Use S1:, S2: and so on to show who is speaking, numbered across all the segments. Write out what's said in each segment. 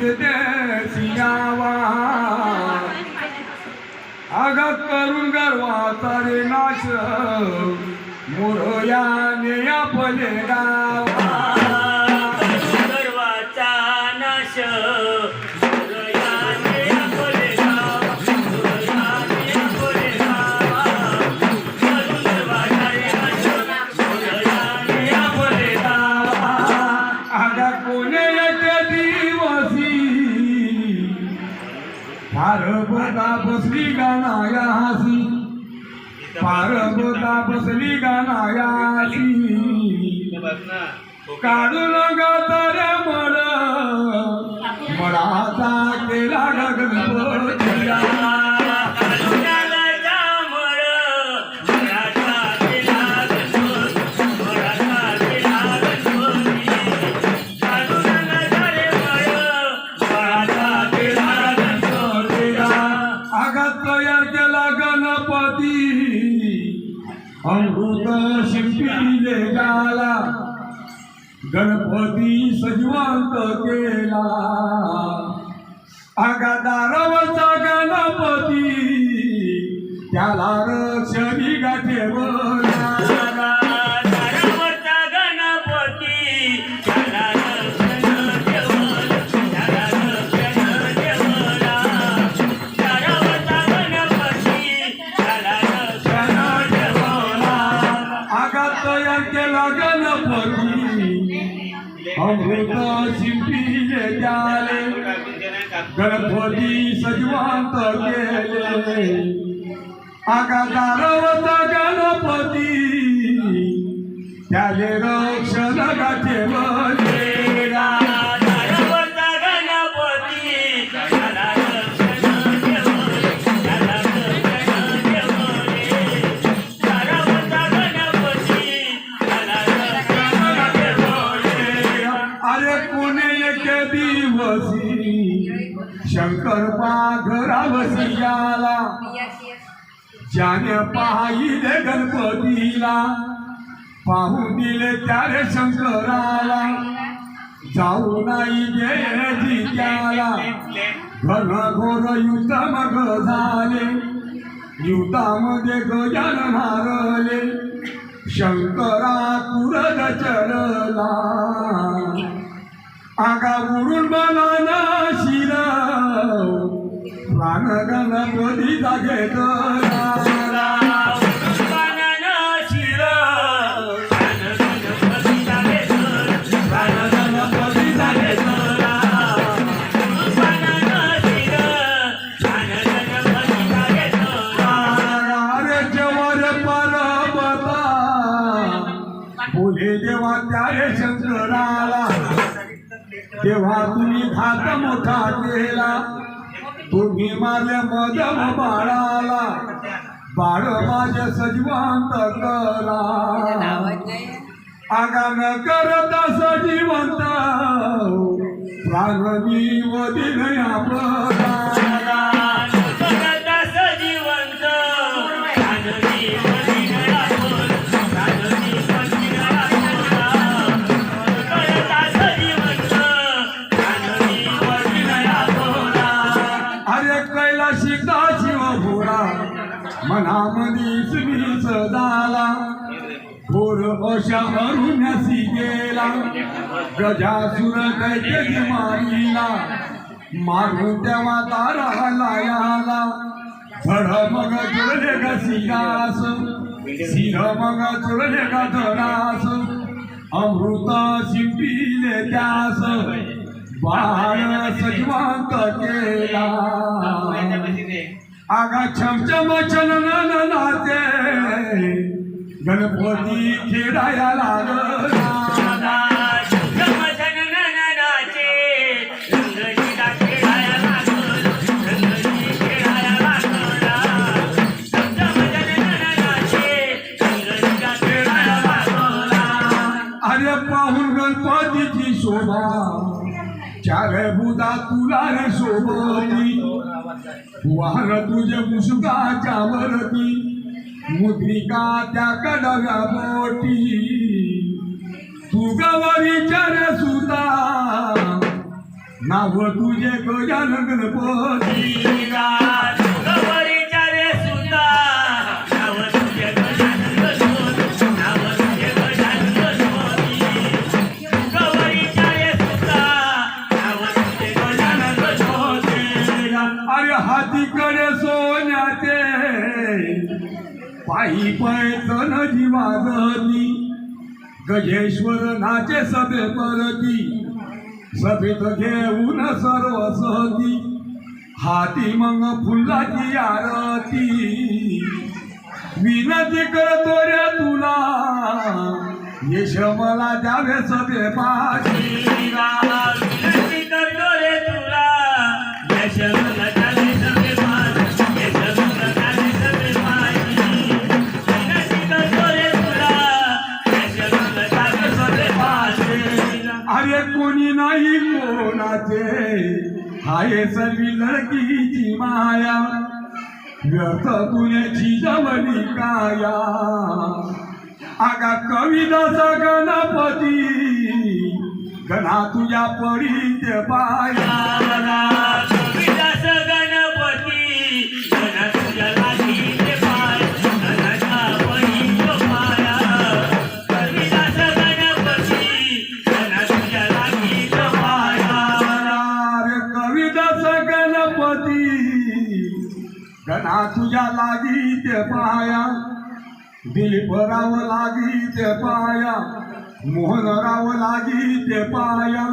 S1: सियावा आग करून गर्वाचा रे नाश मोरयाने आपले गावा. फार बसली गाणाया हसी फार बसली गाणाया हसी काढून गातरे मड. मडाचा केला गगनपतिया अमृत गाला गणपती सजवंत केला. आगादारवरचा गणपती त्याला रक्षणी गाठेवला
S2: गणपती
S1: सजीवांत केले आगादारवता गणपती. त्याले रक्षण गाठे बलेला
S2: दारावरचा गणपती, त्याला रक्षण. दारावरचा गणपती, त्याला रक्षण ठेवले.
S1: अरे पुणे एके दिवसी. शंकर पाघरावसी याला ज्याने पाहिले गणपतीला पाहून दिले त्याने शंकराला. जाऊ नाही गेली त्याला. घन घोर युद्ध मग झाले. युद्धामध्ये गजान मारले शंकरा कुरद चरला आगा बनाना शिरा. प्राण गणपती जागे तेव्हा तुम्ही भात मोठा केला. तुम्ही माझ्या मदम बाळाला. बाळ माझ्या सजीवांत करा. आगाम करता सजीवंत प्राणवी वदिन आपला अशा अरुण्यासी गेला गजासुर दैत्य मारीला. मारून तेव्हा तारा याला. झड मग जुळले ग सिंहास. सिंह मग जुळले ग धरास अमृत शिंपिले त्यास. बाळ सजीवांत केला. आगा छमछम चलन नाते गणपती खेळायला लागला. शोभा. चार बुदा तुला रे शोभती. वाहन तुझे मुसुकाच्या वरती मुद्रिका त्या कडव्या बोटी. तू गवरीच्या रे सुता नाव तुझे
S2: तुझे गजानन गणपती.
S1: अरे हातीकडे सोन्याचे. पायी पैठण जीवागती गजेश्वर नाचे सभे परती. सभेत घेऊन सर्व सहती. हाती मग फुलाची आरती. विनती करतो रे तुला यश मला द्यावे सभे पाठी कोणाचे हाय सर्वी लडकीची माया. व्यर्थ तुझ्याची जवली काया. आगा कविदासा गणपती गणा तुझ्या पडीचे पाया.
S2: ना तुझ्या
S1: लागी ते पाया. दिलीपराव लागी ते पाया. मोहनराव लागी ते पाया.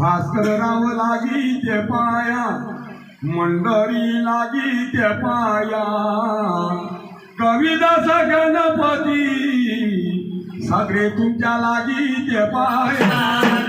S1: भास्करराव लागी ते पाया. मंडळी लागी ते पाया. कविदास गणपती सगळे तुमच्या लागी ते पाया.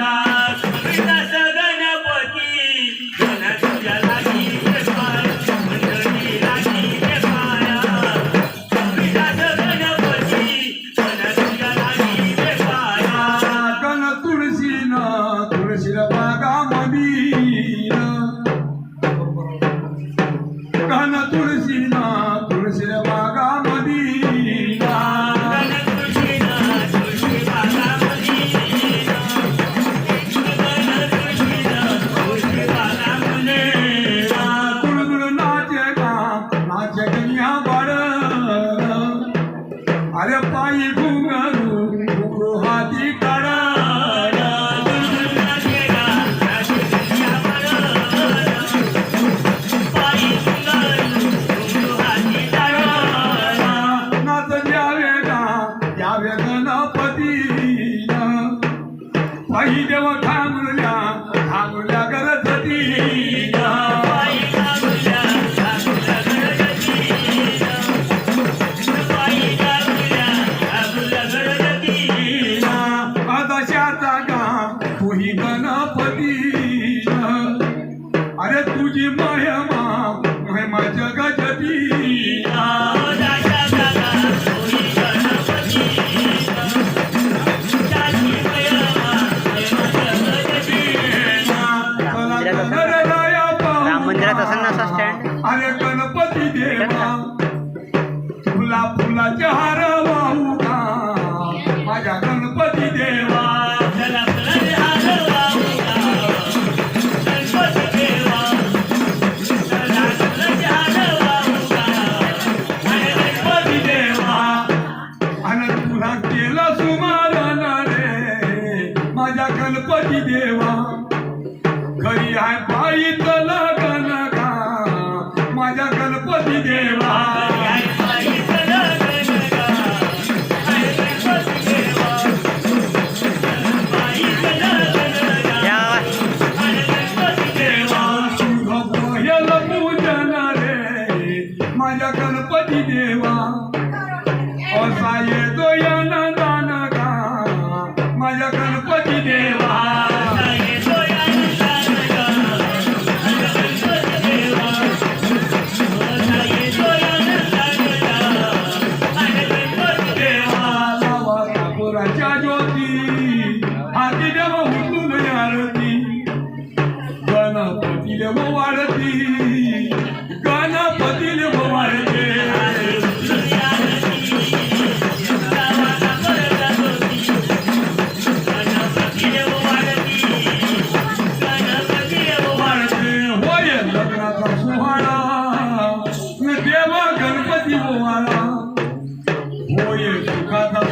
S1: माझ्या गणपती Chicago.